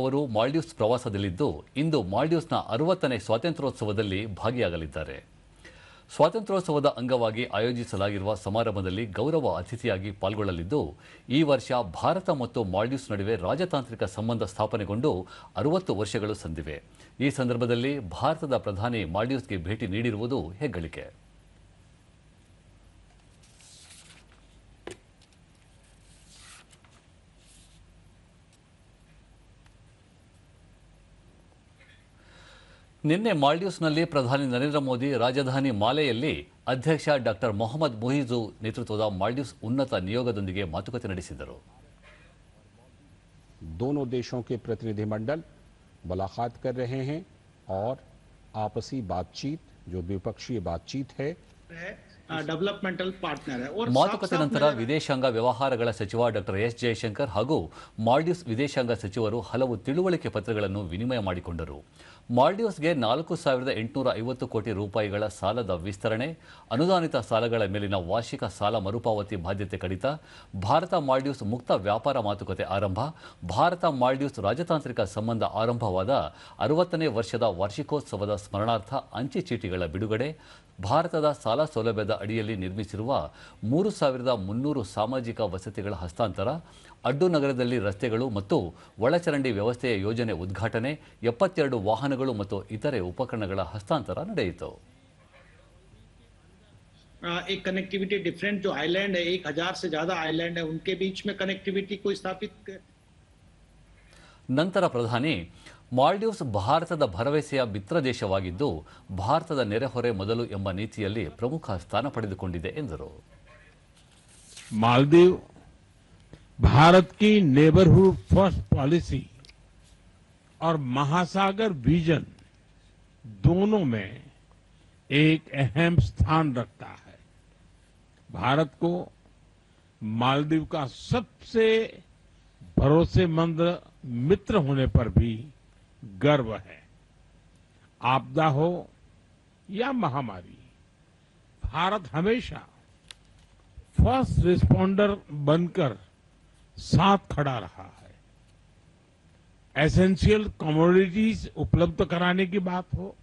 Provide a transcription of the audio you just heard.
ಅವರು ಮಾಲ್ಡೀವ್ಸ್ ಪ್ರವಾಸದಲ್ಲಿದ್ದು ಇಂದು ಮಾಲ್ಡೀವ್ಸ್ನ ಅರವತ್ತನೇ ಸ್ವಾತಂತ್ರ್ಯೋತ್ಸವದಲ್ಲಿ ಭಾಗಿಯಾಗಲಿದ್ದಾರೆ. ಸ್ವಾತಂತ್ರ್ಯೋತ್ಸವದ ಅಂಗವಾಗಿ ಆಯೋಜಿಸಲಾಗಿರುವ ಸಮಾರಂಭದಲ್ಲಿ ಗೌರವ ಅತಿಥಿಯಾಗಿ ಪಾಲ್ಗೊಳ್ಳಲಿದ್ದು, ಈ ವರ್ಷ ಭಾರತ ಮತ್ತು ಮಾಲ್ಡೀವ್ಸ್ ನಡುವೆ ರಾಜತಾಂತ್ರಿಕ ಸಂಬಂಧ ಸ್ಥಾಪನೆಗೊಂಡು ಅರವತ್ತು ವರ್ಷಗಳು ಸಂದಿವೆ. ಈ ಸಂದರ್ಭದಲ್ಲಿ ಭಾರತದ ಪ್ರಧಾನಿ ಮಾಲ್ಡೀವ್ಸ್ಗೆ ಭೇಟಿ ನೀಡಿರುವುದು ಹೆಗ್ಗಳಿಕೆ. ನಿನ್ನೆ ಮಾಲ್ಡೀವ್ಸ್ನಲ್ಲಿ ಪ್ರಧಾನಿ ನರೇಂದ್ರ ಮೋದಿ ರಾಜಧಾನಿ ಮಾಲೆಯಲ್ಲಿ ಅಧ್ಯಕ್ಷ ಡಾಕ್ಟರ್ ಮೊಹಮ್ಮದ್ ಮುಹಿಜು ನೇತೃತ್ವದ ಮಾಲ್ಡೀವ್ಸ್ ಉನ್ನತ ನಿಯೋಗದೊಂದಿಗೆ ಮಾತುಕತೆ ನಡೆಸಿದರು दोनों देशों के प्रतिनिधिमंडल मुलाकात कर रहे हैं और आपसी बातचीत जो द्विपक्षीय बातचीत है डेवलपमेंटल पार्टनर है और ಮಾತುಕತೆ साफ-साफ ನಂತರ नजर- ವಿದೇಶಾಂಗ ವ್ಯವಹಾರಗಳ ಸಚಿವ ಡಾಕ್ಟರ್ ಎಸ್ ಜಯಶಂಕರ್ ಹಾಗೂ ಮಾಲ್ಡೀವ್ಸ್ ವಿದೇಶಾಂಗ ಸಚಿವರು ಹಲವು ತಿಳುವಳಿಕೆ ಪತ್ರಗಳನ್ನು ವಿನಿಮಯ ಮಾಡಿಕೊಂಡರು ಮಾಲ್ಡೀವ್ಸ್ಗೆ ನಾಲ್ಕು ಸಾವಿರದ ಎಂಟುನೂರ ಐವತ್ತು ಕೋಟಿ ರೂಪಾಯಿಗಳ ಸಾಲದ ವಿಸ್ತರಣೆ, ಅನುದಾನಿತ ಸಾಲಗಳ ಮೇಲಿನ ವಾರ್ಷಿಕ ಸಾಲ ಮರುಪಾವತಿ ಬಾಧ್ಯತೆ ಕಡಿತ, ಭಾರತ ಮಾಲ್ಡೀವ್ಸ್ ಮುಕ್ತ ವ್ಯಾಪಾರ ಮಾತುಕತೆ ಆರಂಭ, ಭಾರತ ಮಾಲ್ಡೀವ್ಸ್ ರಾಜತಾಂತ್ರಿಕ ಸಂಬಂಧ ಆರಂಭವಾದ ಅರವತ್ತನೇ ವರ್ಷದ ವಾರ್ಷಿಕೋತ್ಸವದ ಸ್ಮರಣಾರ್ಥ ಅಂಚೆ ಚೀಟಿಗಳ ಬಿಡುಗಡೆ, ಭಾರತದ ಸಾಲ ಸೌಲಭ್ಯದ ಅಡಿಯಲ್ಲಿ ನಿರ್ಮಿಸಿರುವ ಮೂರು ಸಾವಿರದ ಮುನ್ನೂರು ಸಾಮಾಜಿಕ ವಸತಿಗಳ ಹಸ್ತಾಂತರ, ಅಡ್ಡು ನಗರದಲ್ಲಿ ರಸ್ತೆಗಳು ಮತ್ತು ಒಳಚರಂಡಿ ವ್ಯವಸ್ಥೆಯ ಯೋಜನೆ ಉದ್ಘಾಟನೆ, ಎಪ್ಪತ್ತೆರಡು ವಾಹನಗಳು ಮತ್ತು ಇತರೆ ಉಪಕರಣಗಳ ಹಸ್ತಾಂತರ ನಡೆಯಿತು आ, एक कनेक्टिविटी डिफरेंट जो आइलैंड है एक हजार से ज्यादा आइलैंड है उनके बीच में कनेक्टिविटी को स्थापित कर- ನಂತರ ಪ್ರಧಾನಿ ಮಾಲ್ಡೀವ್ಸ್ ಭಾರತದ ಭರವಸೆಯ ಮಿತ್ರ ದೇಶವಾಗಿದ್ದು ಭಾರತದ ನೆರೆಹೊರೆ ಮೊದಲು ಎಂಬ ನೀತಿಯಲ್ಲಿ ಪ್ರಮುಖ ಸ್ಥಾನ ಪಡೆದುಕೊಂಡಿದೆ ಎಂದರು मालदीव भारत की नेबरहुड फर्स्ट पॉलिसी और महासागर विजन दोनों में एक अहम स्थान रखता है। भारत को मालदीव का सबसे भरोसेमंद मित्र होने पर भी गर्व है। आपदा हो या महामारी, भारत हमेशा फ़र्स्ट रिस्पॉन्डर बनकर साथ खड़ा रहा। है एसेंशियल कमोडिटीज उपलब्ध कराने की बात हो